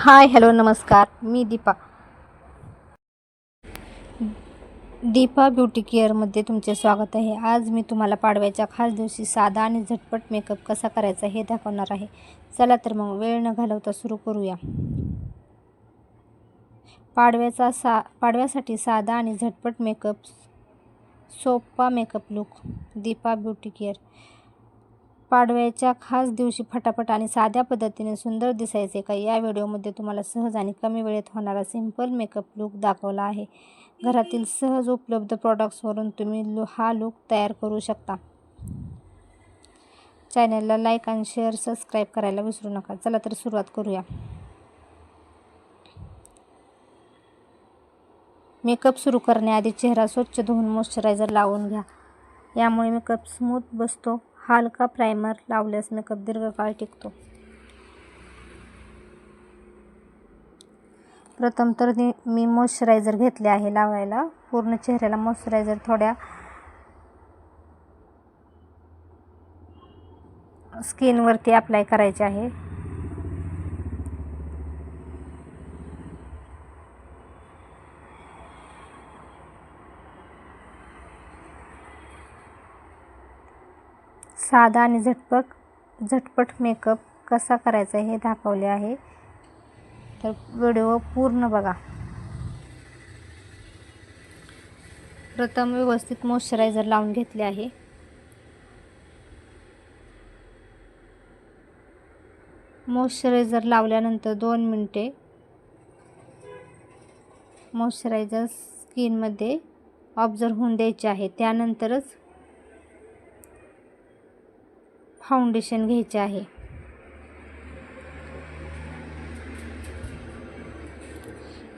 हाय hello नमस्कार. मी Deepa. Deepa beauty केअरमध्ये तुमचे स्वागत आहे. आज मी तुम्हाला पाडव्याच्या खास दिवशी साधा आणि झटपट मेकअप कसा करायचा हे दाखवणार आहे. चला तर मग वेळ न घालवता सुरू करूया. पाडव्याचा सा पाडव्यासाठी साधा आणि झटपट मेकअप सोपा makeup look. Deepa beauty care. पाडव्याच्या खास दिवशी फटाफट आणि साध्या पद्धतीने सुंदर दिसायचे का? या व्हिडिओमध्ये तुम्हाला सहज आणि कमी वेळेत होणारा सिंपल मेकअप लुक दाखवला आहे. घरातील सहज उपलब्ध प्रॉडक्ट्सवरून तुम्ही लु हा लुक तयार करू शकता. चॅनलला लाईक आणि शेअर सबस्क्राईब करायला विसरू नका. चला तर सुरुवात करूया. मेकअप सुरू करण्याआधी चेहरा स्वच्छ धुवून मॉइश्चरायझर लावून घ्या. यामुळे मेकअप स्मूथ बसतो. हलका प्रायमर लावल्यास मेकअप दीर्घकाळ टिकतो. प्रथम तर मी मॉइश्चरायझर घेतले आहे लावायला. पूर्ण चेहऱ्याला मॉइश्चरायझर थोड्या स्किनवरती अप्लाय करायचे आहे. साधा आणि झटपट झटपट मेकअप कसा करायचा हे दाखवले आहे. तर व्हिडिओ पूर्ण बघा. प्रथम व्यवस्थित मॉइश्चरायझर लावून घेतले आहे. मॉइश्चरायझर लावल्यानंतर दोन मिनटे मॉइश्चरायझर स्किनमध्ये ऑब्झर्व होऊन द्यायचे आहे. त्यानंतरच फाउंडेशन घ्यायचे आहे.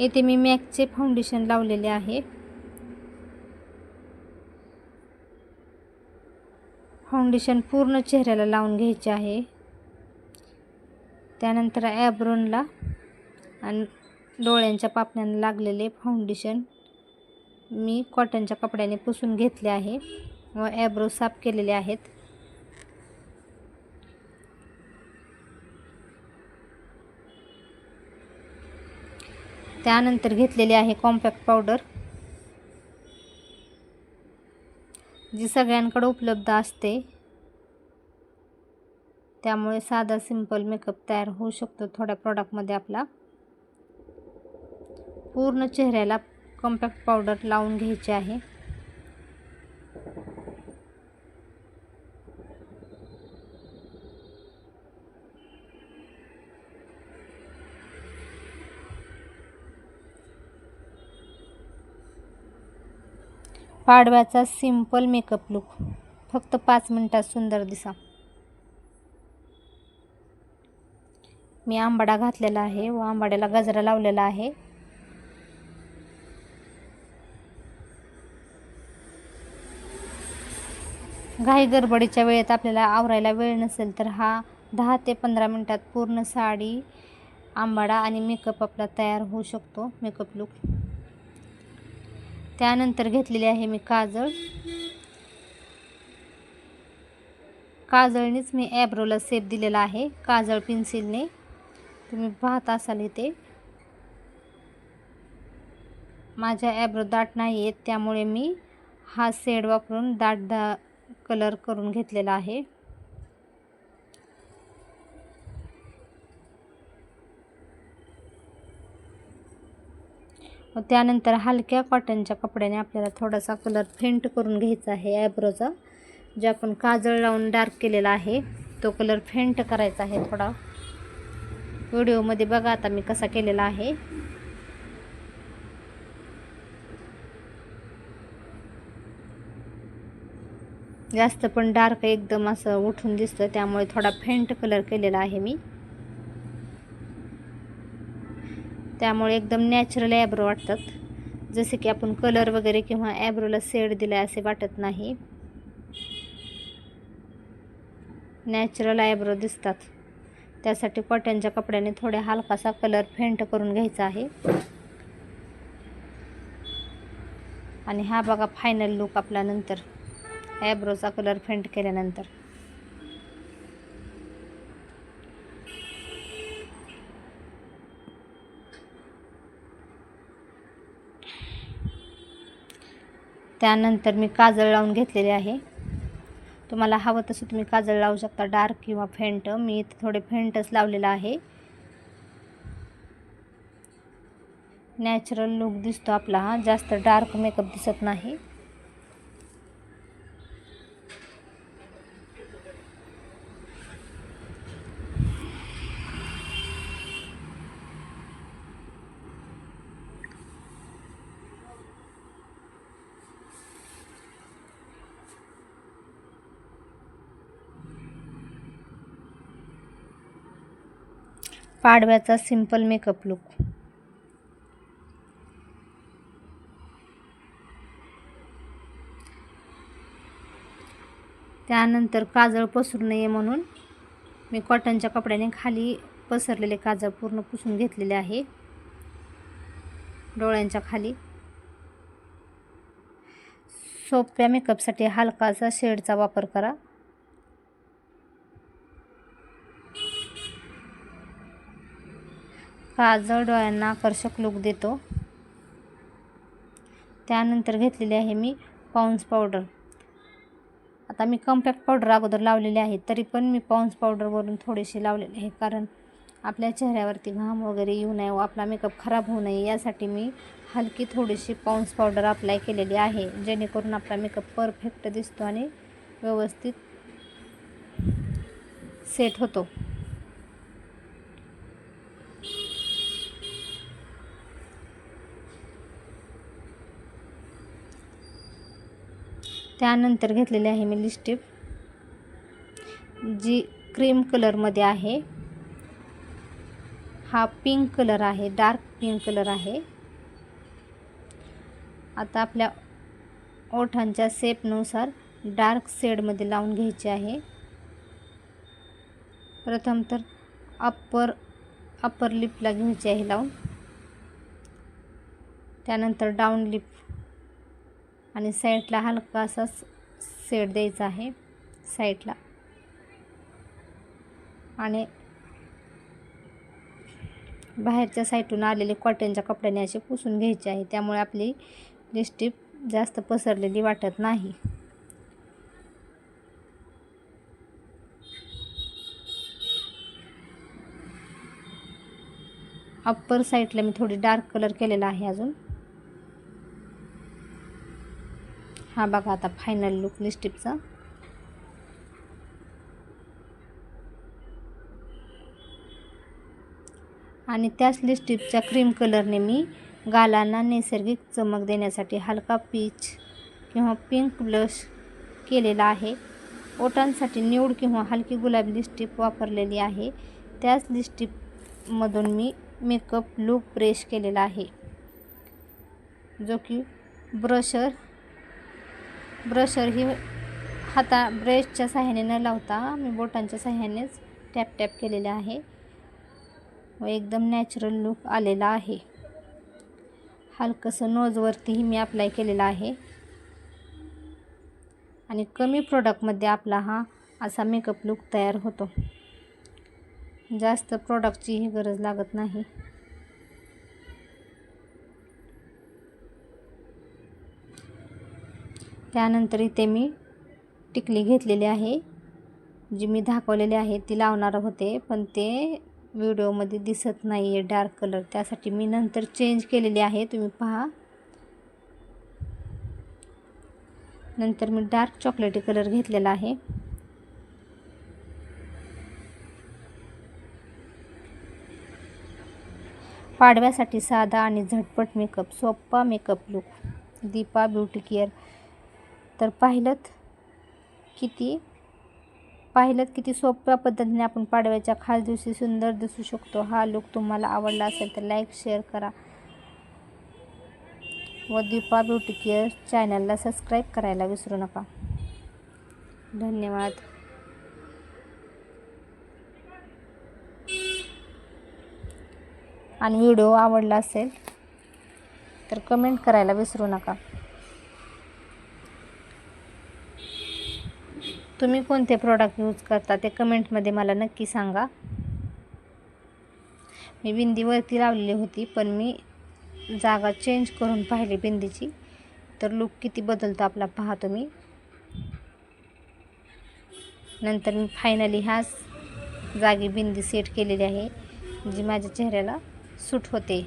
येथे मी मॅकचे फाउंडेशन लावलेले आहे. फाउंडेशन पूर्ण चेहऱ्याला लावून घ्यायचे आहे. त्यानंतर ॲब्रोनला आणि डोळ्यांच्या पापण्यांना लागलेले फाउंडेशन मी कॉटनच्या कपड्याने पुसून घेतले आहे व ॲब्रो साफ केलेले आहेत. त्यानंतर घेतलेली आहे कॉम्पॅक्ट पावडर जी सगळ्यांकडे उपलब्ध असते. त्यामुळे साधा सिंपल मेकअप तयार होऊ शकतो थोड्या प्रॉडक्टमध्ये आपला. पूर्ण चेहऱ्याला कॉम्पॅक्ट पावडर लावून घ्यायची आहे. पाडव्याचा सिंपल मेकअप लुक. फक्त पाच मिनटात सुंदर दिसा. मी आंबाडा घातलेला आहे. व आंबाड्याला गजरा लावलेला आहे. घाई गडबडीच्या वेळेत आपल्याला आवरायला वेळ नसेल तर हा दहा ते पंधरा मिनटात पूर्ण साडी आंबाडा आणि मेकअप आपला तयार होऊ शकतो. Makeup look. त्यानंतर घेतलेली आहे मी काजळ. काजळनीच मी ॲब्रोला सेप दिलेला आहे. काजळ पेन्सिलने तुम्ही पाहत असाल इथे. माझ्या ॲब्रो दाट नाही आहेत त्यामुळे मी हा शेड वापरून दाट दा कलर करून घेतलेला आहे. व त्यानंतर हलक्या कॉटनच्या कपड्याने आपल्याला थोडासा कलर फेंट करून घ्यायचा आहे ॲब्रोचा जे आपण काजळ लावून डार्क केलेला आहे तो कलर फेंट करायचा आहे थोडा. व्हिडिओमध्ये बघा आता मी कसा केलेला आहे. जास्त पण डार्क एकदम असं उठून दिसतं त्यामुळे थोडा फेंट कलर केलेला आहे मी. त्यामुळे एकदम नॅचरल ॲब्रो वाटतात. जसे की आपण कलर वगैरे किंवा ॲब्रोला सेड दिला असे वाटत नाही. नॅचरल ॲब्रो दिसतात. त्यासाठी कॉटनच्या कपड्याने थोड्या हलकासा कलर फेंट करून घ्यायचा आहे. आणि हा बघा फायनल लुक आपला नंतर ॲब्रोचा कलर फेंट केल्यानंतर. त्यानंतर मी काजळ लावून घेतलेले आहे. तुम्हाला हवं तसं तुम्ही काजळ लावू शकता. डार्क किंवा फेंट. मी इथे थोडे फेंटच लावलेलं आहे. नॅचरल लुक दिसतो आपला. हा जास्त डार्क मेकअप दिसत नाही. पाडव्याचा सिंपल मेकअप लुक. त्यानंतर काजळ पसरू नये म्हणून मी कॉटनच्या कपड्याने खाली पसरलेले काजळ पूर्ण पुसून घेतलेले आहे. डोळ्यांच्या खाली. सोप्या मेकअपसाठी हलकासा शेडचा वापर करा. काजळ डोळ्यांना आकर्षक लुक देतो. त्यानंतर घेतलेली आहे मी पाऊन्स पावडर आता मी कम्पॅक्ट पावडर अगोदर लावलेली आहे तरी पण मी पाऊन्स पावडरवरून थोडीशी लावलेली आहे. कारण आपल्या चेहऱ्यावरती घाम वगैरे येऊ नये व आपला मेकअप खराब होऊ नये यासाठी मी हलकी थोडीशी पाऊन्स पावडर अप्लाय केलेली आहे जेणेकरून आपला मेकअप परफेक्ट दिसतो आणि व्यवस्थित सेट होतो. त्यानंतर घेतलेली आहे मी लिस्टिप जी क्रीम कलरमध्ये आहे. हा पिंक कलर आहे डार्क पिंक कलर आहे. आता आपल्या ओठांच्या सेपनुसार डार्क शेडमध्ये लावून घ्यायचे आहे. प्रथम तर अप्पर अप्पर लिपला घ्यायची आहे लावून. त्यानंतर डाऊन लिप आणि साईडला हलका असा सेट द्यायचा आहे. साईडला. आणि बाहेरच्या साईडून आलेले कॉटनच्या कपड्याने असे पुसून घ्यायचे आहे. त्यामुळे आपली लिस्टिप जास्त पसरलेली वाटत नाही. अप्पर साईडला मी थोडी डार्क कलर केलेला आहे अजून. हा बघा आता फायनल लुक लिस्टिपचा आणि त्याच लिस्टिपच्या क्रीम कलरने मी गालांना नैसर्गिक चमक देण्यासाठी हलका पीच किंवा पिंक ब्लश केलेला आहे. ओटांसाठी निवड किंवा हलकी गुलाबी लिस्टिप वापरलेली आहे. त्याच लिस्टिपमधून मी मेकअप लूक ब्रश केलेला आहे. जो की ब्रशर ब्रशर ही हाता ब्रशच्या साह्याने न लावता मी बोटांच्या साह्यानेच टॅप टॅप केलेले आहे व एकदम नॅचरल लुक आलेला आहे. हलकंसं नोजवरतीही मी अप्लाय केलेला आहे. आणि कमी प्रोडक्टमध्ये आपला हा असा मेकअप लुक तयार होतो. जास्त प्रोडक्टचीही गरज लागत नाही. त्यानंतर इथे मी टिकली घेतलेली आहे. जी मी दाखवलेली आहे ती लावणार होते पण ते व्हिडिओमध्ये दिसत नाही आहे डार्क कलर. त्यासाठी मी नंतर चेंज केलेली आहे. तुम्ही पहा. नंतर मी डार्क चॉकलेटी कलर घेतलेला आहे. पाडव्यासाठी साधा आणि झटपट मेकअप सोप्पा makeup look. Deepa beauty care. तर पाहिलं किती? पाहिलं किती सोप्या पद्धतीने आपण पाडव्याच्या खास दिवशी सुंदर दिसू शकतो. हा लुक तुम्हाला आवडला असेल तर लाईक शेअर करा. व दीपा ब्युटी केअर चॅनलला सबस्क्राईब करायला विसरू नका. धन्यवाद. आणि व्हिडिओ आवडला असेल तर कमेंट करायला विसरू नका. तुम्ही कोणते प्रॉडक्ट यूज करता ते कमेंटमध्ये मला नक्की सांगा. मी बिंदीवरती लावलेली होती पण मी जागा चेंज करून पाहिली बिंदीची. तर लुक किती बदलतो आपला पहा तुम्ही नंतर मी फायनली ह्याच जागी बिंदी सेट केलेली आहे जी माझ्या चेहऱ्याला सूट होते.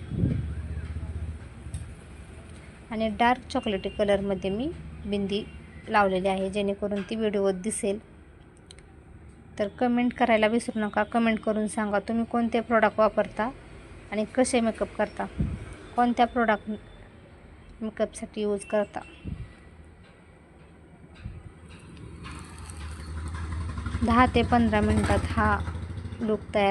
आणि डार्क चॉकलेटी कलरमध्ये मी बिंदी लावलेली आहे जेणेकरून ती व्हिडिओ दिसेल. तर कमेंट करायला विसरू नका. कमेंट करून सांगा तुम्ही कोणते प्रोडक्ट वापरता आणि कसे मेकअप करता. कोणत्या प्रोडक्ट मेकअपसाठी यूज करता. दहा ते पंधरा मिनटात हा लुक तयार